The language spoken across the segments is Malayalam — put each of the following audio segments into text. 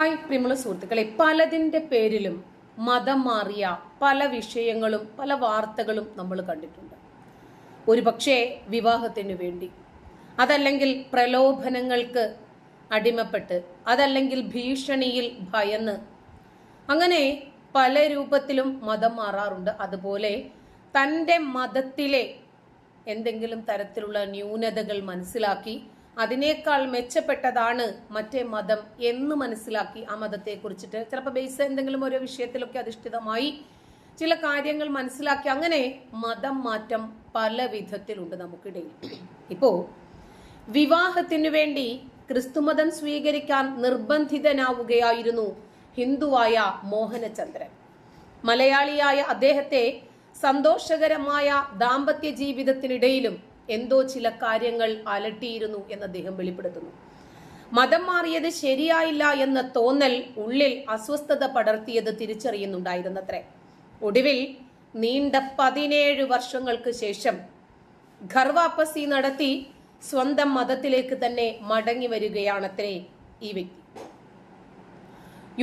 ഹായ് പ്രിയമുള്ള സുഹൃത്തുക്കളെ പലതിന്റെ പേരിലും മതം മാറിയ പല വിഷയങ്ങളും പല വാർത്തകളും നമ്മൾ കണ്ടിട്ടുണ്ട്. ഒരുപക്ഷെ വിവാഹത്തിന് വേണ്ടി. അതല്ലെങ്കിൽ പ്രലോഭനങ്ങൾക്ക് അടിമപ്പെട്ട് അതല്ലെങ്കിൽ ഭീഷണിയിൽ ഭയന്ന്. അങ്ങനെ പല രൂപത്തിലും മതം മാറാറുണ്ട്. അതുപോലെ തന്റെ മതത്തിലെ എന്തെങ്കിലും തരത്തിലുള്ള ന്യൂനതകൾ മനസ്സിലാക്കി അതിനേക്കാൾ മെച്ചപ്പെട്ടതാണ് മറ്റേ മതം എന്ന് മനസ്സിലാക്കി ആ മതത്തെ കുറിച്ചിട്ട് ചിലപ്പോൾ ബേസ് എന്തെങ്കിലും ഓരോ വിഷയത്തിലൊക്കെ അധിഷ്ഠിതമായി ചില കാര്യങ്ങൾ മനസ്സിലാക്കി അങ്ങനെ മതം മാറ്റം പല വിധത്തിലുണ്ട് നമുക്കിടയിൽ. ഇപ്പോ വിവാഹത്തിനു വേണ്ടി ക്രിസ്തുമതം സ്വീകരിക്കാൻ നിർബന്ധിതനാവുകയായിരുന്നു ഹിന്ദുവായ മോഹനചന്ദ്രൻ. മലയാളിയായ അദ്ദേഹത്തെ സന്തോഷകരമായ ദാമ്പത്യ ജീവിതത്തിനിടയിലും എന്തോ ചില കാര്യങ്ങൾ അലട്ടിയിരുന്നു എന്ന് അദ്ദേഹം വെളിപ്പെടുത്തുന്നു. മതം മാറിയത് ശരിയായില്ല എന്ന തോന്നൽ ഉള്ളിൽ അസ്വസ്ഥത പടർത്തിയത് തിരിച്ചറിയുന്നുണ്ടായിരുന്നത്രേ. ഒടുവിൽ നീണ്ട പതിനേഴ് വർഷങ്ങൾക്ക് ശേഷം ഖർവാപ്പസി നടത്തി സ്വന്തം മതത്തിലേക്ക് തന്നെ മടങ്ങി വരികയാണത്രേ ഈ വ്യക്തി.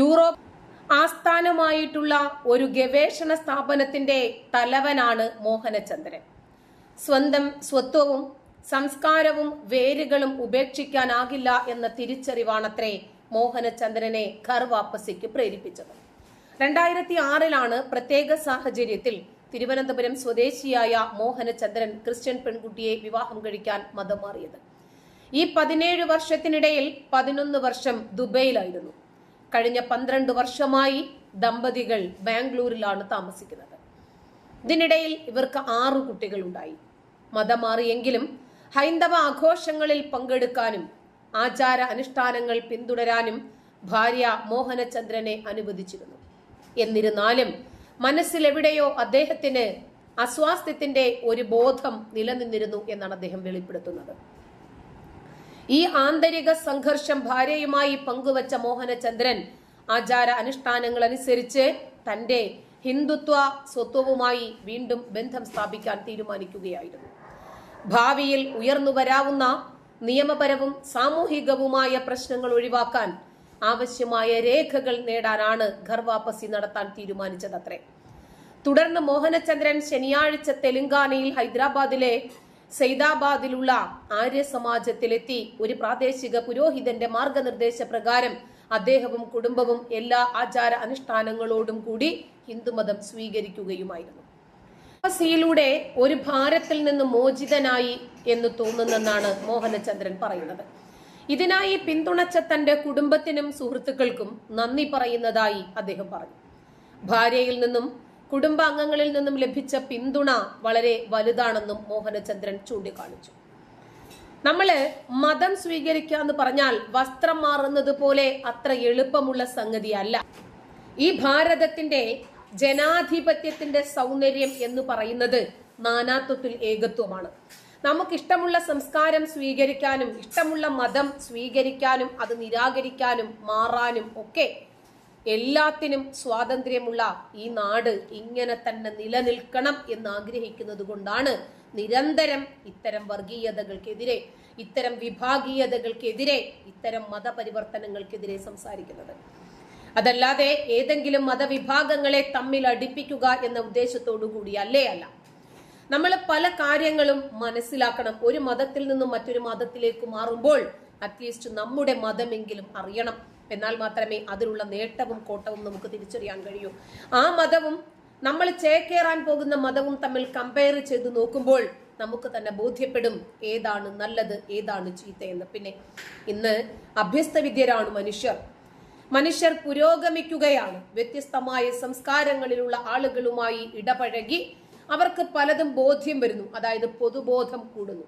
യൂറോപ്പ് ആസ്ഥാനമായിട്ടുള്ള ഒരു ഗവേഷണ സ്ഥാപനത്തിന്റെ തലവനാണ് മോഹനചന്ദ്രൻ. സ്വന്തം സ്വത്വവും സംസ്കാരവും വേരുകളും ഉപേക്ഷിക്കാനാകില്ല എന്ന തിരിച്ചറിവാണത്രേ മോഹനചന്ദ്രനെ ഖർ വാപ്പസിക്ക് പ്രേരിപ്പിച്ചത്. രണ്ടായിരത്തി ആറിലാണ് പ്രത്യേക സാഹചര്യത്തിൽ തിരുവനന്തപുരം സ്വദേശിയായ മോഹനചന്ദ്രൻ ക്രിസ്ത്യൻ പെൺകുട്ടിയെ വിവാഹം കഴിക്കാൻ മതം മാറിയത് ഈ പതിനേഴ് വർഷത്തിനിടയിൽ പതിനൊന്ന് വർഷം ദുബൈയിലായിരുന്നു. കഴിഞ്ഞ പന്ത്രണ്ട് വർഷമായി ദമ്പതികൾ ബാംഗ്ലൂരിലാണ് താമസിക്കുന്നത്. ഇതിനിടയിൽ ഇവർക്ക് ആറു കുട്ടികളുണ്ടായി. മതം മാറിയെങ്കിലും ഹൈന്ദവ ആഘോഷങ്ങളിൽ പങ്കെടുക്കാനും ആചാര അനുഷ്ഠാനങ്ങൾ പിന്തുടരാനും ഭാര്യ മോഹനചന്ദ്രനെ അനുവദിച്ചിരുന്നു. എന്നിരുന്നാലും മനസ്സിലെവിടെയോ അദ്ദേഹത്തിന് അസ്വാസ്ഥ്യത്തിന്റെ ഒരു ബോധം നിലനിന്നിരുന്നു എന്നാണ് അദ്ദേഹം വെളിപ്പെടുത്തുന്നത്. ഈ ആന്തരിക സംഘർഷം ഭാര്യയുമായി പങ്കുവച്ച മോഹനചന്ദ്രൻ ആചാര അനുഷ്ഠാനങ്ങൾ അനുസരിച്ച് തന്റെ ഹിന്ദുത്വ സ്വത്വവുമായി വീണ്ടും ബന്ധം സ്ഥാപിക്കാൻ തീരുമാനിക്കുകയായിരുന്നു. ഭാവിയിൽ ഉയർന്നു വരാവുന്ന നിയമപരവും സാമൂഹികവുമായ പ്രശ്നങ്ങൾ ഒഴിവാക്കാൻ ആവശ്യമായ രേഖകൾ നേടാനാണ് ഖർവാപ്പസി നടത്താൻ തീരുമാനിച്ചതത്രേ. തുടർന്ന് മോഹനചന്ദ്രൻ ശനിയാഴ്ച തെലങ്കാനയിൽ ഹൈദരാബാദിലെ സൈദാബാദിലുള്ള ആര്യ സമാജത്തിലെത്തി ഒരു പ്രാദേശിക പുരോഹിതന്റെ മാർഗനിർദ്ദേശ പ്രകാരം അദ്ദേഹവും കുടുംബവും എല്ലാ ആചാര അനുഷ്ഠാനങ്ങളോടും കൂടി ഹിന്ദുമതം സ്വീകരിക്കുകയുമായിരുന്നു. സിയിലൂടെ ഒരു ഭാരത്തിൽ നിന്ന് മോചിതനായി എന്ന് തോന്നുന്നെന്നാണ് മോഹനചന്ദ്രൻ പറയുന്നത്. ഇതിനായി പിന്തുണച്ച തന്റെ കുടുംബത്തിനും സുഹൃത്തുക്കൾക്കും നന്ദി പറയുന്നതായി അദ്ദേഹം പറഞ്ഞു. ഭാര്യയിൽ നിന്നും കുടുംബാംഗങ്ങളിൽ നിന്നും ലഭിച്ച പിന്തുണ വളരെ വലുതാണെന്നും മോഹനചന്ദ്രൻ ചൂണ്ടിക്കാണിച്ചു. നമ്മൾ മതം സ്വീകരിക്കുക എന്ന് പറഞ്ഞാൽ വസ്ത്രം മാറുന്നത് പോലെ അത്ര എളുപ്പമുള്ള സംഗതിയല്ല. ഈ ഭാരതത്തിന്റെ ജനാധിപത്യത്തിന്റെ സൗന്ദര്യം എന്ന് പറയുന്നത് നാനാത്വത്തിൽ ഏകത്വമാണ്. നമുക്ക് ഇഷ്ടമുള്ള സംസ്കാരം സ്വീകരിക്കാനും ഇഷ്ടമുള്ള മതം സ്വീകരിക്കാനും അത് നിരാകരിക്കാനും മാറാനും ഒക്കെ എല്ലാത്തിനും സ്വാതന്ത്ര്യമുള്ള ഈ നാട് ഇങ്ങനെ തന്നെ നിലനിൽക്കണം എന്ന് ആഗ്രഹിക്കുന്നത് കൊണ്ടാണ് നിരന്തരം ഇത്തരം വർഗീയതകൾക്കെതിരെ ഇത്തരം വിഭാഗീയതകൾക്കെതിരെ ഇത്തരം മതപരിവർത്തനങ്ങൾക്കെതിരെ സംസാരിക്കുന്നത്. അതല്ലാതെ ഏതെങ്കിലും മതവിഭാഗങ്ങളെ തമ്മിൽ അടുപ്പിക്കുക എന്ന ഉദ്ദേശത്തോടു കൂടി അല്ലേ അല്ല. നമ്മൾ പല കാര്യങ്ങളും മനസ്സിലാക്കണം. ഒരു മതത്തിൽ നിന്നും മറ്റൊരു മതത്തിലേക്ക് മാറുമ്പോൾ അറ്റ്ലീസ്റ്റ് നമ്മുടെ മതമെങ്കിലും അറിയണം. എന്നാൽ മാത്രമേ അതിലുള്ള നേട്ടവും കോട്ടവും നമുക്ക് തിരിച്ചറിയാൻ കഴിയൂ. ആ മതവും നമ്മൾ ചേക്കേറാൻ പോകുന്ന മതവും തമ്മിൽ കമ്പയർ ചെയ്ത് നോക്കുമ്പോൾ നമുക്ക് തന്നെ ബോധ്യപ്പെടും ഏതാണ് നല്ലത് ഏതാണ് ചീത്തയെന്ന്. പിന്നെ ഇന്ന് അഭ്യസ്തവിദ്യരാണ് മനുഷ്യർ. മനുഷ്യർ പുരോഗമിക്കുകയാണ്. വ്യത്യസ്തമായ സംസ്കാരങ്ങളിലുള്ള ആളുകളുമായി ഇടപഴകി അവർക്ക് പലതും ബോധ്യം വരുന്നു. അതായത് പൊതുബോധം കൂടുന്നു.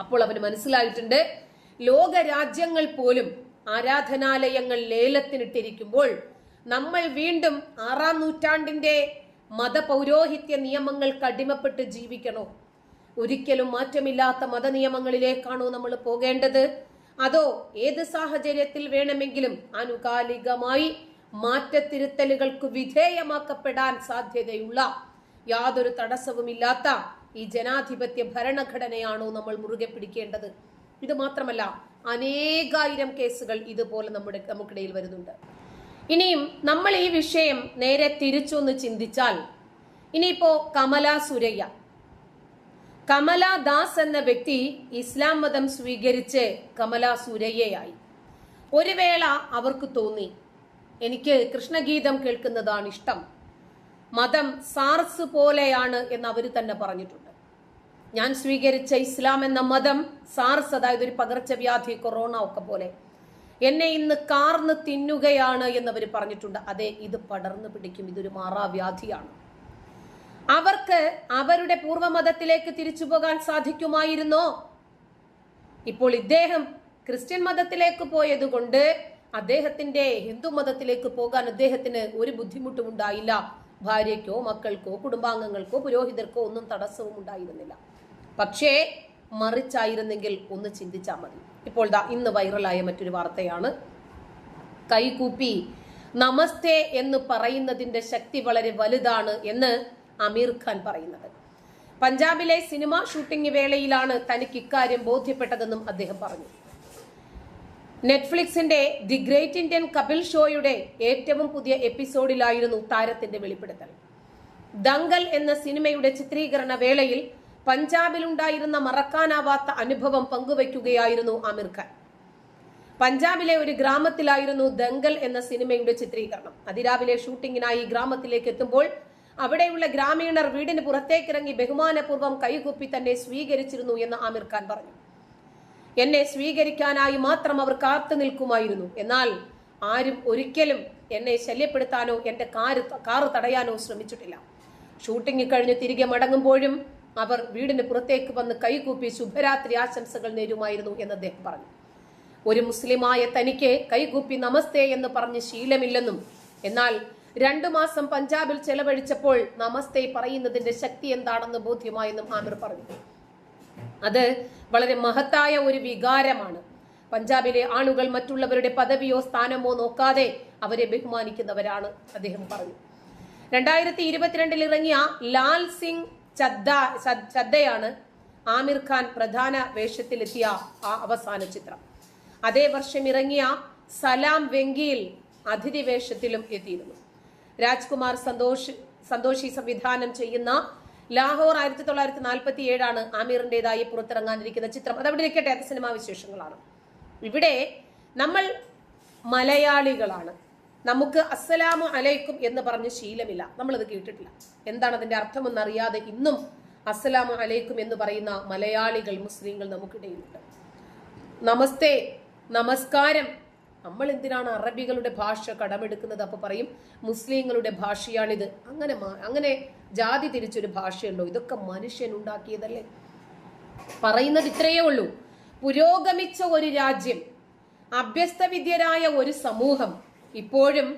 അപ്പോൾ അവന് മനസ്സിലായിട്ടുണ്ട് ലോകരാജ്യങ്ങൾ പോലും ആരാധനാലയങ്ങൾ ലേലത്തിനിട്ടിരിക്കുമ്പോൾ നമ്മൾ വീണ്ടും ആറാം നൂറ്റാണ്ടിന്റെ മതപൗരോഹിത്യ നിയമങ്ങൾക്ക് അടിമപ്പെട്ട് ജീവിക്കണോ? ഒരിക്കലും മാറ്റമില്ലാത്ത മതനിയമങ്ങളിലേക്കാണോ നമ്മൾ പോകേണ്ടത്? അതോ ഏത് സാഹചര്യത്തിൽ വേണമെങ്കിലും ആനുകാലികമായി മാറ്റത്തിരുത്തലുകൾക്ക് വിധേയമാക്കപ്പെടാൻ സാധ്യതയുള്ള യാതൊരു തടസ്സവുമില്ലാത്ത ഈ ജനാധിപത്യ ഭരണഘടനയാണോ നമ്മൾ മുറുകെ പിടിക്കേണ്ടത്? ഇത് മാത്രമല്ല അനേകായിരം കേസുകൾ ഇതുപോലെ നമ്മുടെ നമുക്കിടയിൽ വരുന്നുണ്ട്. ഇനിയും നമ്മൾ ഈ വിഷയം നേരെ തിരിച്ചൊന്ന് ചിന്തിച്ചാൽ ഇനിയിപ്പോ കമല സുരയ്യ. കമല ദാസ് എന്ന വ്യക്തി ഇസ്ലാം മതം സ്വീകരിച്ച് കമല സുരയ്യയായി. ഒരു വേള അവർക്ക് തോന്നി. എനിക്ക് കൃഷ്ണഗീതം കേൾക്കുന്നതാണ് ഇഷ്ടം. മതം സാർസ് പോലെയാണ് എന്ന് അവർ തന്നെ പറഞ്ഞിട്ടുണ്ട്. ഞാൻ സ്വീകരിച്ച ഇസ്ലാം എന്ന മതം സാർസ് അതായത് ഒരു പകർച്ചവ്യാധി കൊറോണ ഒക്കെ പോലെ. എന്നെ ഇന്ന് കാർന്ന് തിന്നുകയാണ് എന്നവർ പറഞ്ഞിട്ടുണ്ട്. അതെ ഇത് പടർന്നു പിടിക്കും. ഇതൊരു മാറാവ്യാധിയാണ്. അവർക്ക് അവരുടെ പൂർവമതത്തിലേക്ക് തിരിച്ചു പോകാൻ സാധിക്കുമായിരുന്നോ? ഇപ്പോൾ ഇദ്ദേഹം ക്രിസ്ത്യൻ മതത്തിലേക്ക് പോയതുകൊണ്ട് അദ്ദേഹത്തിന്റെ ഹിന്ദു മതത്തിലേക്ക് പോകാൻ അദ്ദേഹത്തിന് ഒരു ബുദ്ധിമുട്ടും ഉണ്ടായില്ല. ഭാര്യയ്ക്കോ മക്കൾക്കോ കുടുംബാംഗങ്ങൾക്കോ പുരോഹിതർക്കോ ഒന്നും തടസ്സവും ഉണ്ടായിരുന്നില്ല. പക്ഷേ മറിച്ചായിരുന്നെങ്കിൽ ഒന്ന് ചിന്തിച്ചാൽ മതി. ഇപ്പോൾ ദാ ഇന്ന് വൈറലായ മറ്റൊരു വാർത്തയാണ്. കൈകൂപ്പി നമസ്തേ എന്ന് പറയുന്നതിന്റെ ശക്തി വളരെ വലുതാണ് എന്ന് അമീർ ഖാൻ പറയുന്നത്. പഞ്ചാബിലെ സിനിമ ഷൂട്ടിംഗ് വേളയിലാണ് തനിക്ക് ഇക്കാര്യം ബോധ്യപ്പെട്ടതെന്നും അദ്ദേഹം പറഞ്ഞു. നെറ്റ്ഫ്ലിക്സിന്റെ ദി ഗ്രേറ്റ് ഇന്ത്യൻ കപിൽ ഷോയുടെ ഏറ്റവും പുതിയ എപ്പിസോഡിലായിരുന്നു താരത്തിന്റെ വെളിപ്പെടുത്തൽ. ദങ്കൽ എന്ന സിനിമയുടെ ചിത്രീകരണ വേളയിൽ പഞ്ചാബിലുണ്ടായിരുന്ന മറക്കാനാവാത്ത അനുഭവം പങ്കുവയ്ക്കുകയായിരുന്നു ആമിർ ഖാൻ. പഞ്ചാബിലെ ഒരു ഗ്രാമത്തിലായിരുന്നു ദങ്കൽ എന്ന സിനിമയുടെ ചിത്രീകരണം. അതിരാവിലെ ഷൂട്ടിങ്ങിനായി ഗ്രാമത്തിലേക്ക് എത്തുമ്പോൾ അവിടെയുള്ള ഗ്രാമീണർ വീടിന് പുറത്തേക്കിറങ്ങി ബഹുമാനപൂർവം കൈകൂപ്പി തന്നെ സ്വീകരിച്ചിരുന്നു എന്ന് ആമിർ ഖാൻ പറഞ്ഞു. എന്നെ സ്വീകരിക്കാനായി മാത്രം അവർ കാത്തു നിൽക്കുമായിരുന്നു. എന്നാൽ ആരും ഒരിക്കലും എന്നെ ശല്യപ്പെടുത്താനോ എന്റെ കാറ് കാറ് തടയാനോ ശ്രമിച്ചിട്ടില്ല. ഷൂട്ടിംഗ് കഴിഞ്ഞ് തിരികെ മടങ്ങുമ്പോഴും അവർ വീടിന് പുറത്തേക്ക് വന്ന് കൈകൂപ്പി ശുഭരാത്രി ആശംസകൾ നേരുമായിരുന്നു എന്ന് അദ്ദേഹം പറഞ്ഞു. ഒരു മുസ്ലിമായ തനിക്ക് കൈകൂപ്പി നമസ്തേ എന്ന് പറഞ്ഞ് ശീലമില്ലെന്നും എന്നാൽ രണ്ടു മാസം പഞ്ചാബിൽ ചെലവഴിച്ചപ്പോൾ നമസ്തേ പറയുന്നതിന്റെ ശക്തി എന്താണെന്ന് ബോധ്യമായെന്നും ആമിർ പറഞ്ഞു. അത് വളരെ മഹത്തായ ഒരു വികാരമാണ്. പഞ്ചാബിലെ ആളുകൾ മറ്റുള്ളവരുടെ പദവിയോ സ്ഥാനമോ നോക്കാതെ അവരെ ബഹുമാനിക്കുന്നവരാണ് അദ്ദേഹം പറഞ്ഞു. രണ്ടായിരത്തി ഇരുപത്തിരണ്ടിൽ ഇറങ്ങിയ ലാൽ സിംഗ് ചദ്ദ ചദ്ദയാണ് ആമിർ ഖാൻ പ്രധാന വേഷത്തിലെത്തിയ ആ അവസാന ചിത്രം. അതേ വർഷം ഇറങ്ങിയ സലാം വെങ്കിയിൽ അതിഥി വേഷത്തിലും എത്തിയിരുന്നു. രാജ്കുമാർ സന്തോഷ് സന്തോഷി സംവിധാനം ചെയ്യുന്ന ലാഹോർ ആയിരത്തി തൊള്ളായിരത്തി നാൽപ്പത്തി ഏഴാണ് ആമീറിന്റെതായി പുറത്തിറങ്ങാനിരിക്കുന്ന ചിത്രം. അതവിടെ നിൽക്കട്ടെ അത് സിനിമാ വിശേഷങ്ങളാണ്. ഇവിടെ നമ്മൾ മലയാളികളാണ്. നമുക്ക് അസ്സലാമു അലൈക്കും എന്ന് പറഞ്ഞ് ശീലമില്ല. നമ്മളത് കേട്ടിട്ടില്ല. എന്താണ് അതിന്റെ അർത്ഥമെന്നറിയാതെ ഇന്നും അസ്സലാമു അലൈക്കും എന്ന് പറയുന്ന മലയാളികൾ മുസ്ലിങ്ങൾ നമുക്കിടയിലുണ്ട്. നമസ്തേ നമസ്കാരം നമ്മൾ എന്തിനാണ് അറബികളുടെ ഭാഷ കടമെടുക്കുന്നത്? അപ്പൊ പറയും മുസ്ലിങ്ങളുടെ ഭാഷയാണിത്. അങ്ങനെ അങ്ങനെ ജാതി തിരിച്ചൊരു ഭാഷയുണ്ടോ? ഇതൊക്കെ മനുഷ്യൻ ഉണ്ടാക്കിയതല്ലേ? പറയുന്നത് ഇത്രയേ ഉള്ളൂ. പുരോഗമിച്ച ഒരു രാജ്യം അഭ്യസ്തവിദ്യരായ ഒരു സമൂഹം ഇപ്പോഴും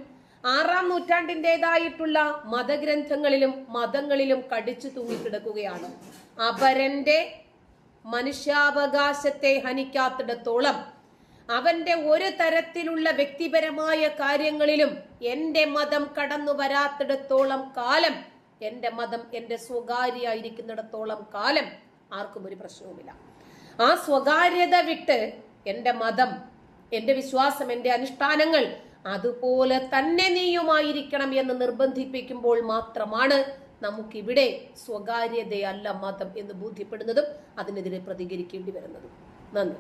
ആറാം നൂറ്റാണ്ടിന്റെതായിട്ടുള്ള മതഗ്രന്ഥങ്ങളിലും മതങ്ങളിലും കടിച്ചു തൂങ്ങിക്കിടക്കുകയാണ്. അപരന്റെ മനുഷ്യാവകാശത്തെ ഹനിക്കാത്തിടത്തോളം അവന്റെ ഒരു തരത്തിലുള്ള വ്യക്തിപരമായ കാര്യങ്ങളിലും എന്റെ മതം കടന്നു വരാത്തിടത്തോളം കാലം എന്റെ മതം എന്റെ സ്വകാര്യായിരിക്കുന്നിടത്തോളം കാലം ആർക്കും ഒരു പ്രശ്നവുമില്ല. ആ സ്വകാര്യത വിട്ട് എന്റെ മതം എന്റെ വിശ്വാസം എന്റെ അനുഷ്ഠാനങ്ങൾ അതുപോലെ തന്നെ നീയുമായിരിക്കണം എന്ന് നിർബന്ധിപ്പിക്കുമ്പോൾ മാത്രമാണ് നമുക്കിവിടെ സ്വകാര്യതയല്ല മതം എന്ന് ബോധ്യപ്പെടുന്നതും അതിനെതിരെ പ്രതികരിക്കേണ്ടി വരുന്നതും. നന്ദി.